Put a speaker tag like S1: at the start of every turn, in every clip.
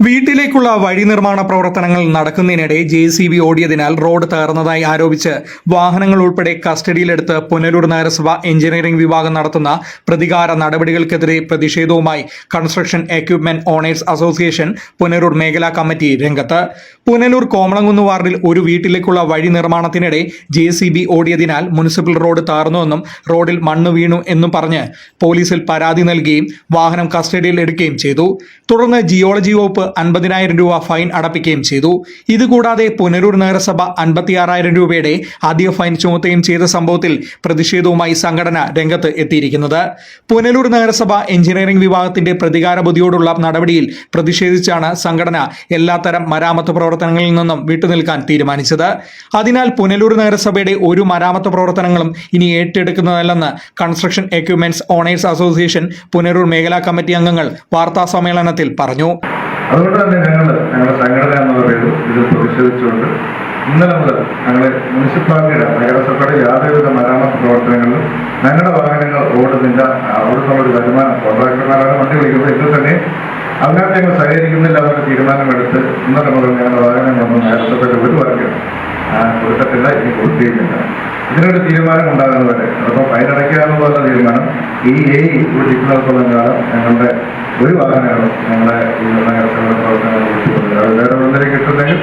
S1: വീട്ടിലേക്കുള്ള വഴി നിർമ്മാണ പ്രവർത്തനങ്ങൾ നടക്കുന്നതിനിടെ ജെ സി ബി ഓടിയതിനാൽ റോഡ് തകർന്നതായി ആരോപിച്ച് വാഹനങ്ങൾ ഉൾപ്പെടെ കസ്റ്റഡിയിലെടുത്ത് പുനലൂർ നഗരസഭ എഞ്ചിനീയറിംഗ് വിഭാഗം നടത്തുന്ന പ്രതികാര നടപടികൾക്കെതിരെ പ്രതിഷേധവുമായി construction equipment owners association Punalur മേഖലാ കമ്മിറ്റി രംഗത്ത്. പുനലൂർ കോമളംകുന്ന് വാർഡിൽ ഒരു വീട്ടിലേക്കുള്ള വഴി നിർമ്മാണത്തിനിടെ ജെ സി ബി ഓടിയതിനാൽ മുനിസിപ്പൽ റോഡ് തകർന്നുവെന്നും റോഡിൽ മണ്ണ് വീണു എന്നും പറഞ്ഞ് പോലീസിൽ പരാതി നൽകുകയും വാഹനം കസ്റ്റഡിയിൽ എടുക്കുകയും ചെയ്തു. തുടർന്ന് ജിയോളജി വകുപ്പ് അൻപതിനായിരം രൂപ ഫൈൻ അടപ്പിക്കുകയും ചെയ്തു. ഇതുകൂടാതെ പുനരൂർ നഗരസഭ അൻപത്തിയാറായിരം രൂപയുടെ ആദ്യ ഫൈൻ ചുമത്തുകയും ചെയ്ത സംഭവത്തിൽ പ്രതിഷേധവുമായി സംഘടന രംഗത്ത് എത്തിയിരിക്കുന്നത്. പുനലൂർ നഗരസഭ എഞ്ചിനീയറിംഗ് വിഭാഗത്തിന്റെ പ്രതികാര ബുദ്ധിയോടുള്ള നടപടിയിൽ പ്രതിഷേധിച്ചാണ് സംഘടന എല്ലാത്തരം മരാമത്ത് പ്രവർത്തനങ്ങളിൽ നിന്നും വിട്ടുനിൽക്കാൻ തീരുമാനിച്ചത്. അതിനാൽ പുനലൂർ നഗരസഭയുടെ ഒരു മരാമത്ത് പ്രവർത്തനങ്ങളും ഇനി ഏറ്റെടുക്കുന്നതല്ലെന്ന് construction equipments owners association Punalur മേഖലാ കമ്മിറ്റി അംഗങ്ങൾ വാർത്താ സമ്മേളനത്തിൽ പറഞ്ഞു.
S2: അതുകൊണ്ട് തന്നെ ഞങ്ങൾ ഞങ്ങളുടെ സംഘടന എന്നുള്ള പേര് ഇതിൽ പ്രതിഷേധിച്ചുകൊണ്ട് ഇന്നലെ മുതൽ ഞങ്ങൾ മുനിസിപ്പാലിറ്റിയുടെ നഗരസഭയുടെ യാതൊരുവിധ മരാമത്ത് പ്രവർത്തനങ്ങളിലും ഞങ്ങളുടെ വാഹനങ്ങൾ ഓടുന്നില്ല ഒരു വരുമാനം കോൺട്രാക്ടർമാരാണ് വണ്ടി വിളിക്കുന്നത്. എങ്കിൽ തന്നെ അതിനകത്ത് ഞങ്ങൾ സഹകരിക്കുന്നില്ല എന്നൊരു തീരുമാനമെടുത്ത് ഇന്നലെ മുതൽ ഞങ്ങളുടെ വാഹനങ്ങളൊന്നും നഗരസഭയുടെ ഒരു വർഗം കൊടുത്തിട്ടില്ല ഇനി കൊടുത്തിരുന്നില്ല ഇതിനൊരു തീരുമാനം ഉണ്ടാകുന്നവരെ അതിപ്പോൾ ഫൈനടയ്ക്കുക എന്നുള്ള തീരുമാനം. ഈ എ ഇരിക്കുന്നിടത്തോളം കാലം ഞങ്ങളുടെ ഒരു വാഹനമാണ് ഞങ്ങളെ ഈ പ്രവർത്തനങ്ങൾ അത് വേറെ ഒന്നിലേക്ക് കിട്ടുന്നെങ്കിൽ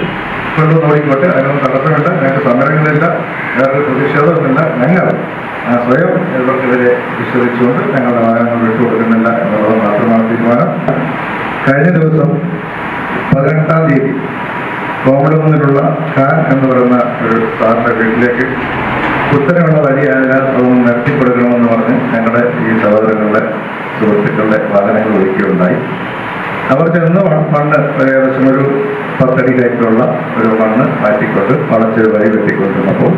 S2: കൊണ്ടു നോക്കിക്കോട്ടെ. അതിനൊന്നും തടസ്സമില്ല. ഞങ്ങൾക്ക് സമരങ്ങളില്ല. വേറൊരു പ്രതിഷേധവുമില്ല. ഞങ്ങൾ സ്വയം ഇവർക്കെതിരെ വിശ്വസിച്ചുകൊണ്ട് ഞങ്ങളുടെ വാഹനങ്ങൾ വിട്ടുകൊടുക്കുന്നില്ല എന്നുള്ളത് മാത്രമാണ് തീരുമാനം. കഴിഞ്ഞ ദിവസം പതിനെട്ടാം തീയതി കോമളമുന്നിലുള്ള ഖാൻ എന്ന് പറയുന്ന ഒരു സാറിന്റെ വീട്ടിലേക്ക് കുത്തനെയുള്ള വഴിയായതിനാൽ അതൊന്ന് നിർത്തിക്കൊടുക്കണമെന്ന് പറഞ്ഞ് ഞങ്ങളുടെ ഈ സഹോദരങ്ങളുടെ സുഹൃത്തുക്കളുടെ വാഹനങ്ങൾ ഒഴുക്കിയുണ്ടായി അവർ ചെന്ന് മണ്ണ് ഏകദേശം ഒരു പത്തടി കയറ്റുള്ള ഒരു മണ്ണ് മാറ്റിക്കൊണ്ട് വളച്ചൊരു വഴി വെട്ടിക്കൊണ്ടിരുന്നപ്പോൾ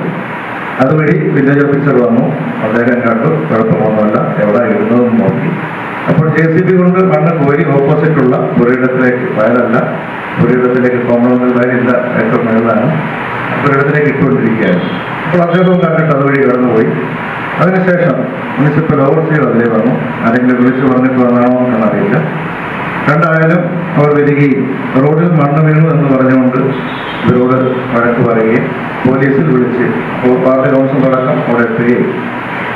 S2: അതുവഴി വില്ലേജ് ഓഫീസർ വന്നു. അദ്ദേഹം കണ്ടു കുഴപ്പമൊന്നുമില്ല എവിടെ ഇരുന്നതെന്ന് നോക്കി. അപ്പോൾ ജെ സി ബി കൊണ്ട് മണ്ണ് കോരി ഓപ്പോസിറ്റുള്ള പുരയിടത്തിലേക്ക് വയലല്ല പുരയിടത്തിലേക്ക് കോമൺവെൽത്ത് വയലില്ല ഏറ്റവും മേളിലാണ് പുരയിടത്തിലേക്ക് ഇട്ടുകൊണ്ടിരിക്കുകയാണ് അപ്പോൾ അദ്ദേഹവും കണ്ടിട്ട് അതുവഴി കടന്നുപോയി. അതിനുശേഷം മുനിസിപ്പൽ ഓവർസിയർ അതിലേ വന്നു. ആരെങ്കിലും വിളിച്ചു പറഞ്ഞിട്ട് വന്നാണോ എന്നറിയില്ല രണ്ടായാലും അവർ വരികയും റോഡിൽ മണ്ണ് വീണു എന്ന് പറഞ്ഞുകൊണ്ട് ഇവരോട് വഴക്ക് പറയുകയും പോലീസിൽ വിളിച്ച് പാർട്ടി കൗൺസിൽ അടക്കം അവിടെ എത്തുകയും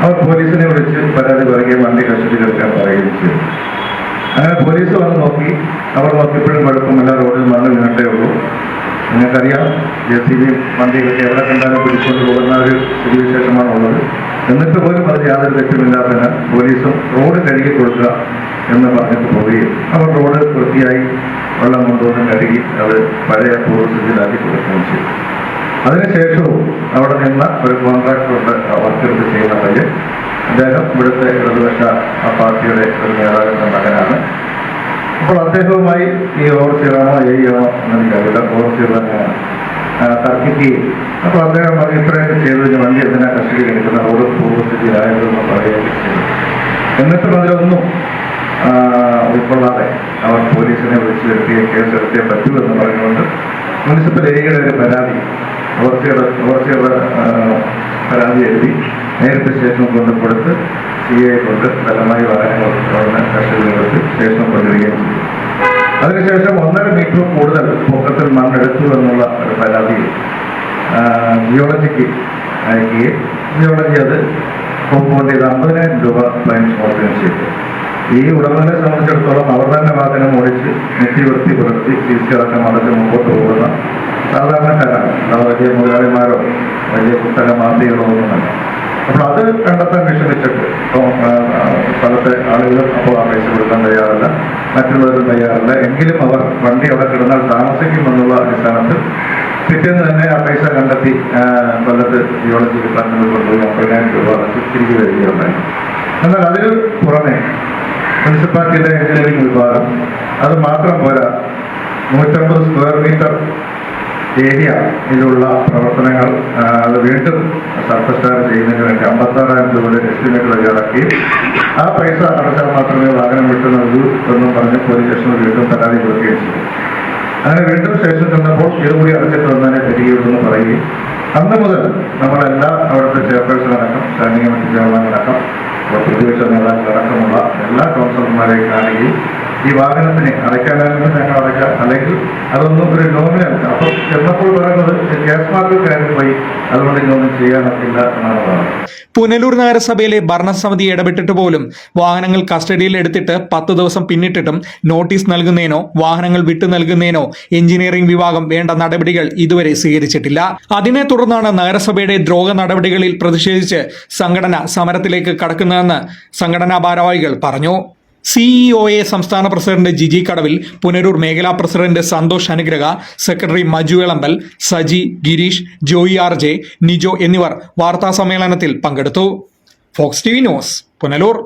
S2: അവർ പോലീസിനെ വിളിച്ച് പരാതി പറയുകയും വണ്ടി കസ്റ്റഡിയിലെടുക്കാൻ പറയുകയും ചെയ്തു. അങ്ങനെ പോലീസ് വന്ന് നോക്കി. അവർ നോക്കിയപ്പോഴും കുഴപ്പമില്ല റോഡിൽ മണ്ണ് വീണിട്ടേ ഉള്ളൂ. നിങ്ങൾക്കറിയാം ജെ സി ബി വണ്ടികളൊക്കെ എവിടെ കണ്ടാലും പിടിച്ചുകൊണ്ട് പോകുന്ന ഒരു സ്ഥിതി ഉള്ളത് എന്നിട്ട് പോലും അതിന് യാതൊരു ലക്ഷ്യമില്ലാത്തതിന് പോലീസും റോഡ് കഴുകി കൊടുക്കുക എന്ന് പറഞ്ഞിട്ട് പോവുകയും അവർ റോഡ് വൃത്തിയായി വെള്ളം കൊണ്ടുവന്ന് കഴുകി അത് പഴയ പൂർവസ്ഥിതിയിലാക്കി കൊടുക്കുകയും ചെയ്തു. അതിനുശേഷവും അവിടെ നിന്ന ഒരു കോൺട്രാക്ടറുണ്ട് വർക്കെടുത്ത് ചെയ്യുന്ന പയ്യൻ. അദ്ദേഹം ഇവിടുത്തെ ഇടതുപക്ഷ പാർട്ടിയുടെ ഒരു നേതാവിന്റെ മകനാണ്. അപ്പോൾ അദ്ദേഹവുമായി ഈ ഓവർസീറാണോ ആണോ എന്ന് എനിക്കറിയില്ല. ഓവർസീർ തന്നെയാണ്. തർക്കിക്കുകയും. അപ്പോൾ അദ്ദേഹം പറഞ്ഞു ഇത്രയൊക്കെ ചെയ്തതിന് വണ്ടി എന്തിനാ കസ്റ്റഡിയിൽ എടുക്കുന്ന റോഡ് പൂർവസ്ഥിതിയായതെന്ന് പറയുകയും ചെയ്തു എന്നിട്ടും അതിലൊന്നും ഉൾക്കൊള്ളാതെ അവർ പോലീസിനെ വിളിച്ചു വരുത്തിയ കേസ് എടുത്തേ പറ്റൂ എന്ന് പറഞ്ഞുകൊണ്ട് മുനിസിപ്പൽ ഏരിയയുടെ ഒരു പരാതി ഓർച്ചയുടെ ഓർച്ചയുടെ പരാതി എഴുതി നേരിട്ട് സ്റ്റേഷനിൽ കൊണ്ട് കൊടുത്ത് സി ഐ കൊണ്ട് ബലമായി വാഹനങ്ങൾ കസ്റ്റഡിയിലെടുത്ത് സ്റ്റേഷനിൽ കൊണ്ടുവരികയും ചെയ്തു. അതിനുശേഷം ഒന്നര മീറ്റർ കൂടുതൽ പൊക്കത്തിൽ മണ്ണെടുത്തു എന്നുള്ള ഒരു പരാതി ജിയോളജിക്ക് അയക്കുകയും ജിയോളജി അത് കോമ്പൗണ്ട് ചെയ്ത് അമ്പതിനായിരം രൂപ ഫൈൻ ചുമത്തുകയും ചെയ്തു. ഈ ഉടമകളെ സംബന്ധിച്ചിടത്തോളം അവർ തന്നെ വാഹനം ഓടിച്ച് നെറ്റി വൃത്തി പുലർത്തി തിരിച്ചിറക്കം അതൊക്കെ മുമ്പോട്ട് പോകുന്ന സാധാരണക്കാരാണ്. അല്ലാതെ വലിയ മുതലാളിമാരോ വലിയ പുസ്തക മാഫികളോ ഒന്നുമല്ല. അപ്പോൾ അത് കണ്ടെത്താൻ വിഷമിച്ചിട്ട് ആ, സ്ഥലത്തെ ആളുകളും അപ്പോൾ കൊടുക്കാൻ തയ്യാറല്ല. മറ്റുള്ളവരും തയ്യാറല്ല. എങ്കിലും അവർ വണ്ടി അവിടെ കിടന്നാൽ താമസിക്കുമെന്നുള്ള അടിസ്ഥാനത്തിൽ പിറ്റേന്ന് തന്നെ അപേക്ഷ കണ്ടെത്തി കൊല്ലത്ത് ജിയോളജി ഡിപ്പാർട്ട്മെന്റ് കൊണ്ടുപോയി അമ്പതിനായിരം രൂപ തിരികെ വരികയുണ്ടായി. എന്നാൽ അതിന് പുറമെ മുനിസിപ്പാലിറ്റിയുടെ എഞ്ചിനീയറിംഗ് വിഭാഗം അത് മാത്രം പോരാ. നൂറ്റമ്പത് സ്ക്വയർ മീറ്റർ ഏരിയ ഇതിലുള്ള പ്രവർത്തനങ്ങൾ അത് വീണ്ടും സർഫസ് ടാർ ചെയ്യുന്നതിന് വേണ്ടി അമ്പത്താറായിരം രൂപയുടെ എസ്റ്റിമേറ്റ് തയ്യാറാക്കി. ആ പൈസ അടച്ചാൽ മാത്രമേ വാഹനം വിട്ടുന്നുള്ളൂ എന്നും പറഞ്ഞ് പോലീസ് സ്റ്റേഷനിൽ വീണ്ടും പരാതി കൊടുക്കുകയും ചെയ്തു. അങ്ങനെ വീണ്ടും സ്റ്റേഷനിൽ ചെന്നപ്പോൾ ഇതുകൂടി അടച്ചിട്ട് വന്നാലേ തരികയുള്ളൂ എന്ന് പറയുകയും അന്ന് മുതൽ നമ്മളെല്ലാ അവിടുത്തെ ചെയർപേഴ്സൺ അടക്കം സ്റ്റാൻഡിംഗ് കമ്മിറ്റി ചെയർമാൻ അടക്കം പ്രതിപക്ഷ നേതാക്കളടക്കമുള്ള എല്ലാ കൗൺസിലർമാരെയും കാണുകയും ഈ വാഹനത്തിന് അടയ്ക്കാനാണെങ്കിൽ ഞങ്ങൾ അടയ്ക്കാം. അല്ലെങ്കിൽ അതൊന്നും ഒരു നോമിനൽ അപ്പം ചെന്നപ്പോൾ പറയുന്നത് ഗ്യാസ് മാർക്കറ്റ് പോയി അതുകൊണ്ട് ഇതൊന്നും ചെയ്യാനൊക്കില്ല എന്നാണ്
S1: പുനലൂർ നഗരസഭയിലെ ഭരണസമിതി ഇടപെട്ടിട്ട് പോലും വാഹനങ്ങൾ കസ്റ്റഡിയിൽ എടുത്തിട്ട് പത്ത് ദിവസം പിന്നിട്ടിട്ടും നോട്ടീസ് നൽകുന്നതിനോ വാഹനങ്ങൾ വിട്ടു നൽകുന്നതിനോ എഞ്ചിനീയറിംഗ് വിഭാഗം വേണ്ട നടപടികൾ ഇതുവരെ സ്വീകരിച്ചിട്ടില്ല. അതിനെ തുടർന്നാണ് നഗരസഭയുടെ ദ്രോഹ നടപടികളിൽ പ്രതിഷേധിച്ച് സംഘടന സമരത്തിലേക്ക് കടക്കുന്നതെന്ന് സംഘടനാ ഭാരവാഹികൾ പറഞ്ഞു. സിഇഒഎ സംസ്ഥാന പ്രസിഡന്റ് ജിജി കടവിൽ പുനരൂർ മേഖലാ president Santhosh Anugraha secretary Maju Elambal Saji Gireesh Joy R J Nijo എന്നിവർ വാർത്താ സമ്മേളനത്തിൽ പങ്കെടുത്തു. Fox T V news Punalur.